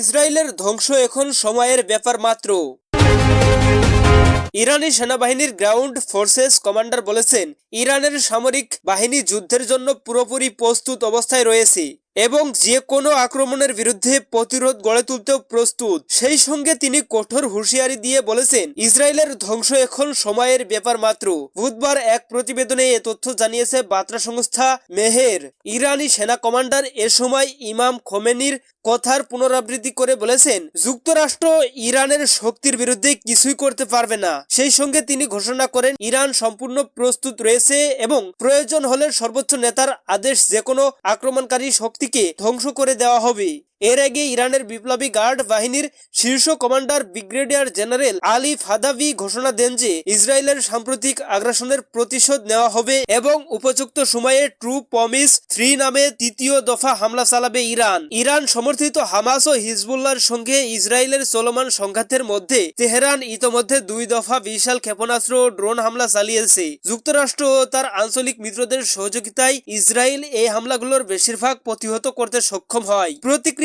ইসরায়েলের ধ্বংস এখন সময়ের ব্যাপার মাত্র। ইরানি সেনাবাহিনীর গ্রাউন্ড ফোর্সেস কমান্ডার বলেছেন, ইরানের সামরিক বাহিনী যুদ্ধের জন্য পুরোপুরি প্রস্তুত অবস্থায় রয়েছে। এবং যে কোনো আক্রমণের বিরুদ্ধে প্রতিরোধ গড়ে তুলতেও প্রস্তুত। সেই সঙ্গে তিনি কঠোর হুঁশিয়ারি দিয়ে বলেছেন, ইসরায়েলের ধ্বংস এখন সময়ের ব্যাপার মাত্র। বুধবার এক প্রতিবেদনে এ তথ্য জানিয়েছে বার্তা সংস্থা মেহের। ইরানি সেনা কমান্ডার এ সময় ইমাম খোমেনির কথার পুনরাবৃত্তি করে বলেছেন, যুক্তরাষ্ট্র ইরানের শক্তির বিরুদ্ধে কিছুই করতে পারবে না। সেই সঙ্গে তিনি ঘোষণা করেন, ইরান সম্পূর্ণ প্রস্তুত রয়েছে এবং প্রয়োজন হলে সর্বোচ্চ নেতার আদেশ যে কোনো আক্রমণকারী শক্তিকে ধ্বংস করে দেওয়া হবে। এর আগে ইরানের বিপ্লবী গার্ড বাহিনীর শীর্ষ commander brigadier general Ali Fadavi ঘোষণা দেন যে ইসরায়েলের সাম্প্রতিক আগ্রাসনের প্রতিশোধ নেওয়া হবে এবং উপযুক্ত সময়ে ট্রু পমিস থ্রি নামে তৃতীয় দফা হামলা চালাবে ইরান। ইরান সমর্থিত হামাস ও হিজবুল্লাহর সঙ্গে ইসরায়েলের চলমান সংঘাতের মধ্যে তেহরান ইতোমধ্যে দুই দফা বিশাল ক্ষেপণাস্ত্র ও ড্রোন হামলা চালিয়েছে। যুক্তরাষ্ট্র ও তার আঞ্চলিক মিত্রদের সহযোগিতায় ইসরায়েল এই হামলাগুলোর বেশিরভাগ প্রতিহত করতে সক্ষম হয়।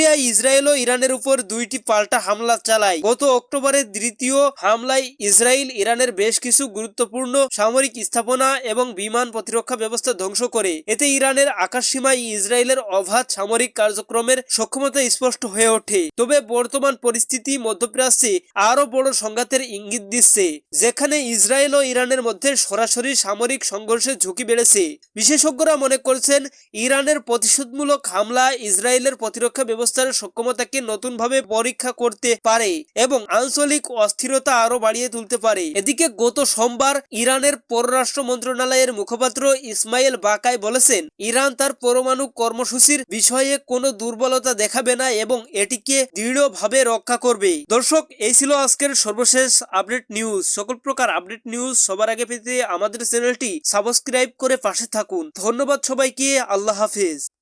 প্রতিক্রিয়ায় ইসরায়েল ও ইরানের উপর দুইটি পাল্টা হামলা চালায়। গত অক্টোবরের দ্বিতীয় হামলায় ইসরায়েল ইরানের বেশ কিছু গুরুত্বপূর্ণ সামরিক স্থাপনা এবং বিমান প্রতিরক্ষা ব্যবস্থা ধ্বংস করে। এতে ইরানের আকাশসীমায় ইসরায়েলের অবাধ সামরিক কার্যক্রমের সক্ষমতা স্পষ্ট হয়ে ওঠে। তবে বর্তমান পরিস্থিতি মধ্যপ্রাচ্যে আরও বড় সংঘাতের ইঙ্গিত দিচ্ছে, যেখানে ইসরায়েল ও ইরানের মধ্যে সরাসরি সামরিক সংঘর্ষের ঝুঁকি বেড়েছে। বিশেষজ্ঞরা মনে করছেন, ইরানের প্রতিশোধমূলক হামলা ইসরায়েলের প্রতিরক্ষা ব্যবস্থার সক্ষমতাকে নতুনভাবে পরীক্ষা করতে পারে এবং আঞ্চলিক অস্থিরতা আরও বাড়িয়ে তুলতে পারে। এদিকে গত সোমবার ইরানের পররাষ্ট্র মন্ত্রণালয়ের মুখপাত্র ইসমাইল বাকাই বলেছেন, ইরান তার পরমাণু কর্মসূচির বিষয়ে কোনো দুর্বলতা দেখাবে না এবং এটিকে দৃঢ়ভাবে রক্ষা করবে। দর্শক, এই ছিল আজকের সর্বশেষ আপডেট নিউজ। সকল প্রকার আপডেট নিউজ সবার আগে পেতে আমাদের চ্যানেলটি সাবস্ক্রাইব করে পাশে থাকুন। ধন্যবাদ সবাইকে, আল্লাহ হাফিজ।